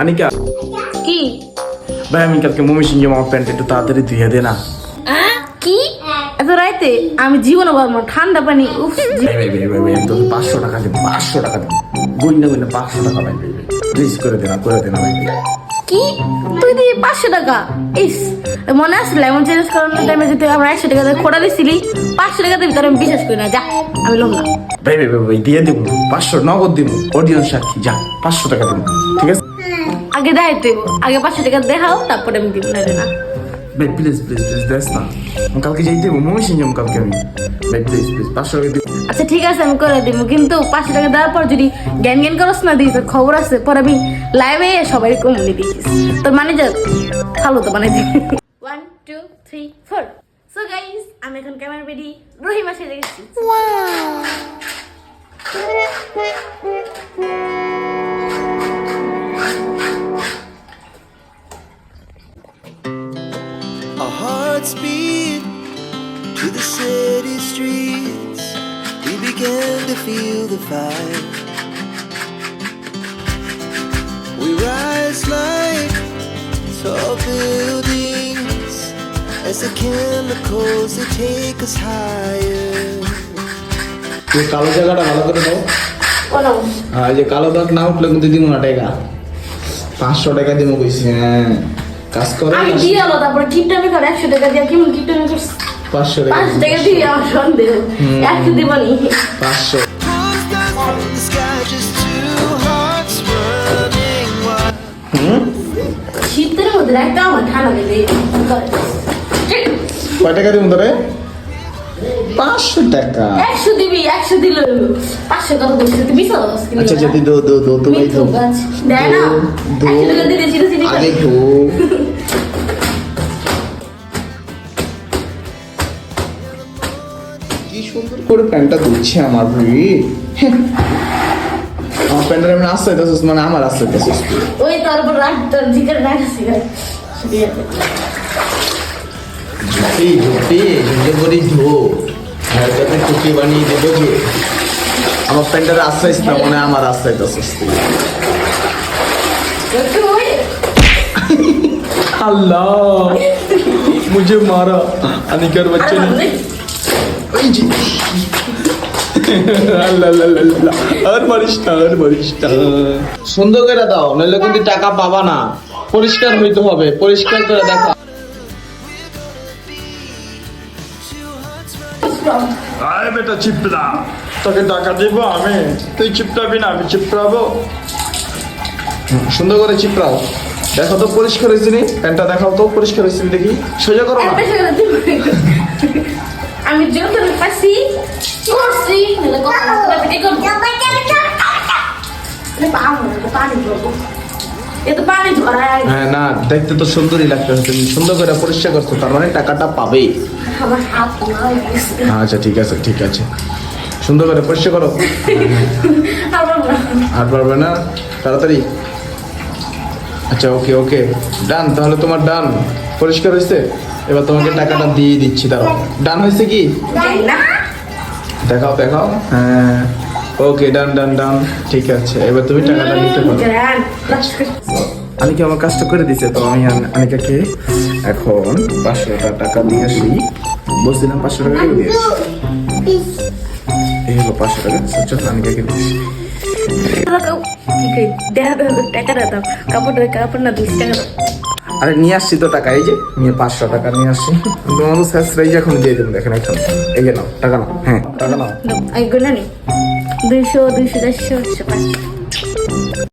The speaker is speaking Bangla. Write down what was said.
আনিকা। কি? ভাই আমি কালকে মমি সিংহে আমার প্যান্ট একটু তাড়াতাড়ি ধুয়ে দে না। কি? এত রাইতে আমি জীবনে বলব ঠান্ডা পানি উফ ভাই ভাই ভাই ভাই ভাই, আমি তোকে পাঁচশো টাকা দেবো পাঁচশো টাকা দেবো। গইনা গইনা পাঁচশো টাকা ভাই প্লিজ করে দে না করে দে না ভাই। কি? তুই দিবি পাঁচশো টাকা? ইস মনে আছে লেমন চেঞ্জ করানোর টাইমে যদি আমরা একশো টাকা দিয়ে খোটা দিছিলি পাঁচশো টাকা দিবি তার আমি বিশ্বাস করি না যা আমি লোম না ভাই ভাই ভাই দিয়ে দেবো পাঁচশো নগদ দিব অডিয়েন্স সাক্ষী যা পাঁচশো টাকা দেবো ঠিক আছে? আগে দেখাই তুই আগে পাঁচশো টাকা দেখাও তারপরে আমি দিব না না। ভাই প্লিজ প্লিজ প্লিজ দেখ না। আমি কালকে যাই দেবো কালকে আমি। ভাই প্লিজ প্লিজ পাঁচশো টাকা দিব আচ্ছা ঠিক আছে আমি করে দিব কিন্তু পাঁচশো টাকা দেওয়ার পর যদি জ্ঞান জ্ঞান করস না দিস খবর আছে। পরে আমি লাইভে সবাই কমনি দিস। তোর মানে যা ভালো তো বানাই দিবি। One two three four so guys আমি এখন ক্যামেরা রেডি রহিমা সেজে গেছি। Our hearts beat to the city streets. We began to feel the fire. We rise like tall buildings as the chemicals they take us higher. তুই কালো জায়গাটা ভালো করে দাও বলো আর এই যে কালো দাগ না উঠলে কিন্তু দিব না টাকা পাঁচশো টাকা দিব কইছি হ্যাঁ কাজ করো আমি দিয়ে হলো তারপরে কিপটা আমি করে একশো টাকা দিয়ে কেমন কিপটা আমি করছি? পাঁচশো টাকা পাঁচ টাকা দিয়ে আমার সন্দেহ। একশো দিবনি পাঁচশো। wild. শীতের মধ্যে একটা আমার ঠান্ডা লেগে কয় টাকা দিব তোরে? পাঁচশো টাকা। একশো দিবি একশো দিল। পাঁচশো টাকা দিবি? তুই বিশ আচ্ছা যদি দো দো দো তো দো দো একশো টাকা দিলে চিনি চিনি আগে দো। কি সুন্দর করে প্যান্টটা ধুচ্ছে আমার ভাই আমার প্যান্টের এমনি আসতে হইতেছিস মানে আমার আসতে হইতেছিস ওই তারপর রাখ তোর জিকের রাখ আছে ঝুঁকি ঝুঁকি ঝুঁকে করি ধো আর যাতে টুকি বানিয়ে দেবো যে আমার প্যান্টের আশ্রয় না মনে হয় আমার আশ্রয় হইতেছিস তুই अल्लाह मुझे मारा अनिकर बच्चे ने আর মারিস না, আর মারিস না। সুন্দর করে দাও নইলে কিন্তু টাকা পাবা না। পরিষ্কার হইতে হবে পরিষ্কার করে দেখো। আরে বেটা চিপড়া তোকে টাকা দিব আমি। তুই চিপটাবি না আমি চিপড়াবো। সুন্দর করে চিপড়াও। দেখো তো পরিষ্কার হয়েছে নি? প্যান্টটা দেখাও তো পরিষ্কার হয়েছে দেখি। সোজা করো না। আমি যত পাচ্ছি করছি হ্যাঁ না দেখতে তো সুন্দরই লাগতেছে। তুমি সুন্দর করে পরিষ্কার করছ তার মানে টাকাটা গেছে। আচ্ছা ঠিক আছে ঠিক আছে। সুন্দর করে পরিষ্কার করো। আর পারবে না? তাড়াতাড়ি। আচ্ছা ওকে ওকে। ডান তাহলে তোমার ডান। পরিষ্কার হয়েছে? এবার তোমাকে টাকাটা দিয়ে দিচ্ছি দাঁড়াও ডান হয়েছে কি দেখাও দেখাও হ্যাঁ ওকে ডান ডান ডান ঠিক আছে এবার তুমি টাকাটা নিতে পারো আমি কি আমার কাজটা করে দিছে তো আমি আন- আনিকাকে এখন পাঁচশো টাকা টাকা দিয়ে আসি বলছিলাম পাঁচশো টাকা দিয়ে এই হলো পাঁচশো টাকা চল আনিকাকে আসি। দেখা টাকা দাও কাপড় কাপড় না দুশ টাকা আরে নিয়ে আসছি তো টাকা এই যে নিয়ে পাঁচশো টাকা নিয়ে আসছি। তোমার তো যে এখন দিয়ে দেবো দেখেন এখন। এই যে নাও টাকা নাও। হ্যাঁ টাকা নাও। এগুলো নেই দুইশো দুইশো দেড়শো পাঁচশো।